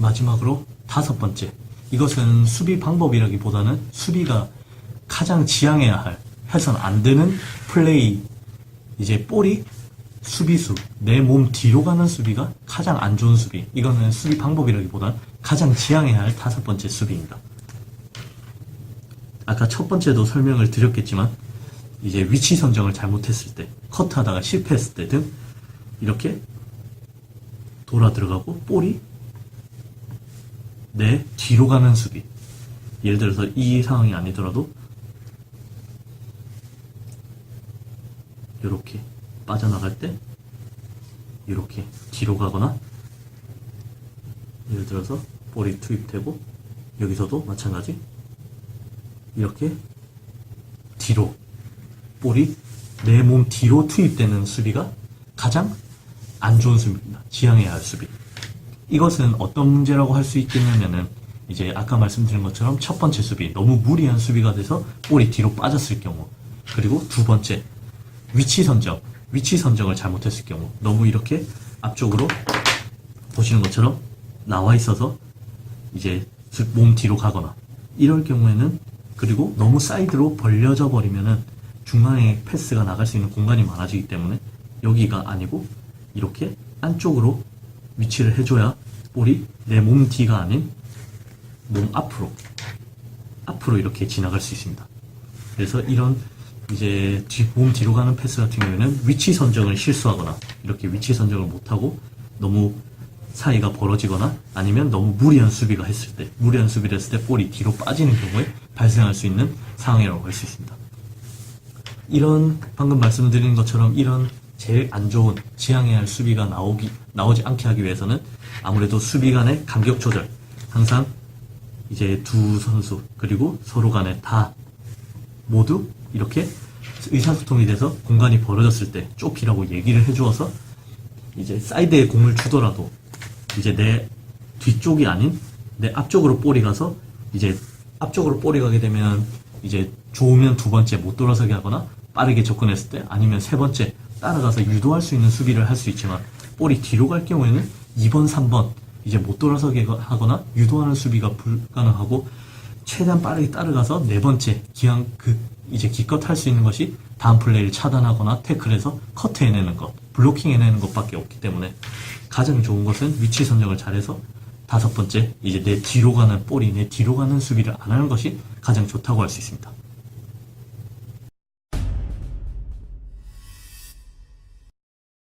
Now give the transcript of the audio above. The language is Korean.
마지막으로 다섯 번째. 이것은 수비 방법이라기보다는 수비가 가장 지향해야 할, 해선 안 되는 플레이. 이제 볼이 수비수, 내 몸 뒤로 가는 수비가 가장 안 좋은 수비. 이거는 수비 방법이라기보다는 가장 지향해야 할 다섯 번째 수비입니다. 아까 첫 번째도 설명을 드렸겠지만, 이제 위치 선정을 잘못했을 때, 커트하다가 실패했을 때 등, 이렇게 돌아 들어가고, 볼이 내 뒤로 가는 수비. 예를 들어서 이 상황이 아니더라도 이렇게 빠져나갈 때 이렇게 뒤로 가거나 예를 들어서 볼이 투입되고 여기서도 마찬가지 이렇게 뒤로 볼이 내 몸 뒤로 투입되는 수비가 가장 안 좋은 수비입니다. 지향해야 할 수비. 이것은 어떤 문제라고 할 수 있겠냐면은 이제 아까 말씀드린 것처럼 첫 번째 수비 너무 무리한 수비가 돼서 볼이 뒤로 빠졌을 경우 그리고 두 번째 위치 선정 위치 선정을 잘못했을 경우 너무 이렇게 앞쪽으로 보시는 것처럼 나와 있어서 이제 몸 뒤로 가거나 이럴 경우에는 그리고 너무 사이드로 벌려져 버리면은 중앙에 패스가 나갈 수 있는 공간이 많아지기 때문에 여기가 아니고 이렇게 안쪽으로 위치를 해줘야 볼이 내 몸 뒤가 아닌 몸 앞으로 앞으로 이렇게 지나갈 수 있습니다. 그래서 이런 이제 뒤, 몸 뒤로 가는 패스 같은 경우에는 위치 선정을 실수하거나 이렇게 위치 선정을 못하고 너무 사이가 벌어지거나 아니면 너무 무리한 수비가 했을 때 무리한 수비를 했을 때 볼이 뒤로 빠지는 경우에 발생할 수 있는 상황이라고 할 수 있습니다. 이런 방금 말씀드린 것처럼 이런 제일 안 좋은 지향해야 할 수비가 나오기 나오지 않게 하기 위해서는 아무래도 수비 간의 간격 조절. 항상 이제 두 선수 그리고 서로 간에 다 모두 이렇게 의사소통이 돼서 공간이 벌어졌을 때 좁히라고 얘기를 해주어서 이제 사이드에 공을 주더라도 이제 내 뒤쪽이 아닌 내 앞쪽으로 볼이 가서 이제 앞쪽으로 볼이 가게 되면 이제 좋으면 두 번째 못 돌아서게 하거나 빠르게 접근했을 때 아니면 세 번째 따라가서 유도할 수 있는 수비를 할 수 있지만 볼이 뒤로 갈 경우에는 2번, 3번 이제 못 돌아서게 하거나 유도하는 수비가 불가능하고 최대한 빠르게 따라가서 네 번째 기왕 그 이제 기껏 할 수 있는 것이 다음 플레이를 차단하거나 태클해서 커트 해내는 것, 블로킹 해내는 것밖에 없기 때문에 가장 좋은 것은 위치 선정을 잘해서 다섯 번째 이제 내 뒤로 가는 볼이 내 뒤로 가는 수비를 안 하는 것이 가장 좋다고 할 수 있습니다.